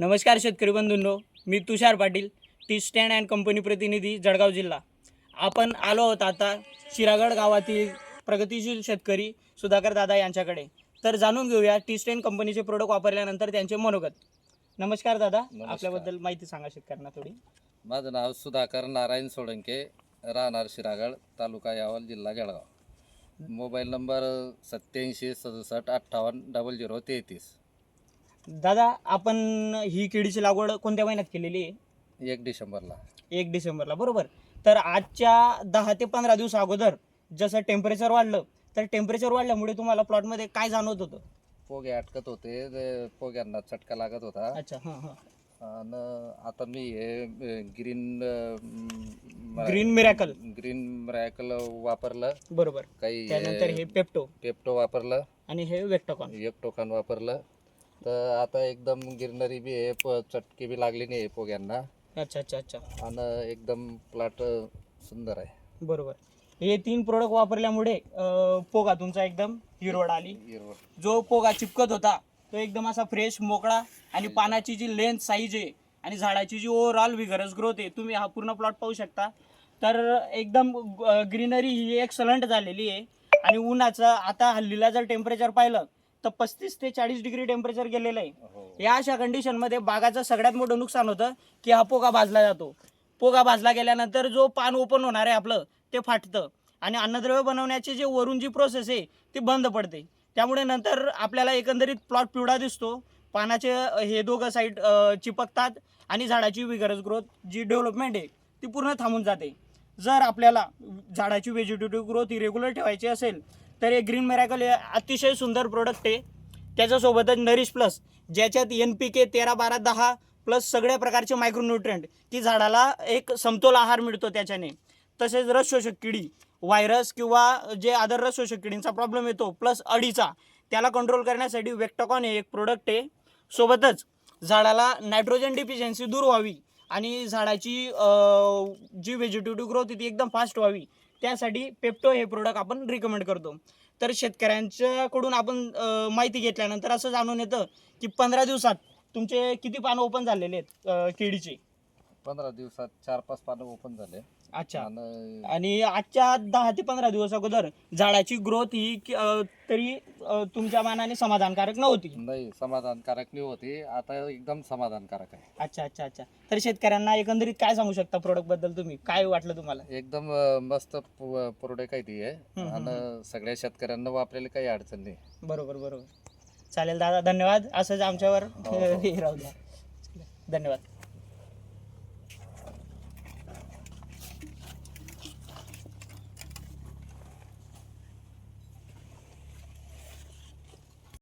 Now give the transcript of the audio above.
नमस्कार शेतकरी बंधूंनो मी Tushar Patil T stand and company प्रतिनिधी जळगाव जिल्हा. आपण आलो आहोत आता शिरागड गावातील प्रगतीशील शेतकरी सुधाकर दादा यांच्याकडे. तर जाणून घेऊया टी स्टँड कंपनीचे प्रोडक्ट वापरल्यानंतर त्यांचे मनोगत. नमस्कार दादा नमस्कार. आपल्याबद्दल माहिती सांगा शेतकऱ्यांना थोडी. माझं नाव सुधाकर नारायण सोळंके राहणार शिरागड तालुका यावल जिल्हा जळगाव. मोबाईल नंबर सत्याऐंशी सदुसष्ट अठ्ठावन्न डबल झिरो तेहतीस. दादा आपण ही केळीची लागवड कोणत्या महिन्यात केलेली आहे? एक डिसेंबरला. एक डिसेंबरला बरोबर. तर आजच्या दहा ते पंधरा दिवस अगोदर जसं टेम्परेचर वाढलं तर टेम्परेचर वाढल्यामुळे तुम्हाला प्लॉटमध्ये काय जाणवत होतं? पोगे अटकत होते ते पोग्यांना चटका लागत होता. अच्छा हां हां. आणि आता मी हे green green miracle green miracle वापरलं. बरोबर. काही त्यानंतर हे पेप्टो पेप्टो वापरलं. आणि हे वेक्टॉकॉन एक टोकान वापरलं. तर आता एकदम गिरनरी बी आहे प- चटके बी लागली नाही पोग्यांना. अच्छा अच्छा अच्छा. आणि एकदम प्लॉट सुंदर आहे. बरोबर. हे तीन प्रोडक्ट वापरल्यामुळे अं, पोगा तुमचा एकदम हिरवड आली. हिरवळ. जो पोगा चिपकत होता तो एकदम असा फ्रेश मोकळा आणि पानाची जी लेंथ साईज आहे आणि झाडाची जी ओव्हरऑल विगरस ग्रोथ आहे तुम्ही हा पूर्ण प्लॉट पाहू शकता. तर एकदम ग्रीनरी ही एक्सलंट झालेली आहे. आणि उन्हाचं आता हल्लीला जर टेम्परेचर पाहिलं तर पस्तीस ते चाळीस डिग्री टेम्परेचर गेलेलं आहे. हो. या अशा कंडिशनमध्ये बागाचं सगळ्यात मोठं नुकसान होतं की हा पोगा भाजला जातो. पोगा भाजला गेल्यानंतर जो पान ओपन होणार आहे आपलं ते फाटतं. आणि अन्नद्रव्य बनवण्याची जी वरून जी प्रोसेस आहे ती बंद पडते. त्यामुळे नंतर आपल्याला एकंदरीत प्लॉट पिवळा दिसतो. पानाचे हे दोघं साईड चिपकतात आणि झाडाची विगरज ग्रोथ जी डेव्हलपमेंट आहे ती पूर्ण थांबून जाते. जर आपल्याला झाडाची व्हेजिटेटिव्ह ग्रोथ ही रेग्युलर ठेवायची असेल तर हे ग्रीन मेरॅकल हे अतिशय सुंदर प्रोडक्ट आहे. त्याच्यासोबतच नरिश प्लस ज्याच्यात एन पी के तेरा बारा दहा प्लस सगळ्या प्रकारचे मायक्रोन्युट्रंट की झाडाला एक समतोल आहार मिळतो त्याच्याने. तसेच रस शोषक किडी व्हायरस किंवा जे अदर रस शोषक किडींचा प्रॉब्लेम येतो प्लस अडीचा त्याला कंट्रोल करण्यासाठी वेक्टॉकॉन हे एक प्रोडक्ट आहे. सोबतच झाडाला नायट्रोजन डिफिशियन्सी दूर व्हावी आणि झाडाची जी व्हेजिटेटिव्ह ग्रोथ ती एकदम फास्ट व्हावी. त्यासाठी पेप्टो हे प्रोडक्ट आपण रिकमेंड करतो. तर शेतकऱ्यांच्याकडून आपण माहिती घेतल्यानंतर असं जाणून येतं की पंधरा दिवसात तुमचे किती पानं ओपन झालेले आहेत केळीचे? पंधरा दिवसात चार पाच पानं ओपन झाले. अच्छा. आणि आणि आजच्या दहा ते पंधरा दिवस अगोदर झाडाची ग्रोथ ही की, अं, तरी अं, तुमच्या मानाने समाधानकारक नव्हती. नाही समाधानकारक नाही होती. आता एकदम समाधानकारक आहे. अच्छा अच्छा अच्छा. तर शेतकऱ्यांना एकंदरीत काय सांगू शकता प्रोडक्टबद्दल तुम्ही? काय वाटलं तुम्हाला? एकदम अं, मस्त प्रोडक्ट आहे ती आहे हम्म, हम्म, आणि सगळ्या शेतकऱ्यांना वापरायला काही अडचण नाही. बरोबर बरोबर. चालेल दादा धन्यवाद. असंच आमच्यावर हो, हो. हे राहू द्या. धन्यवाद.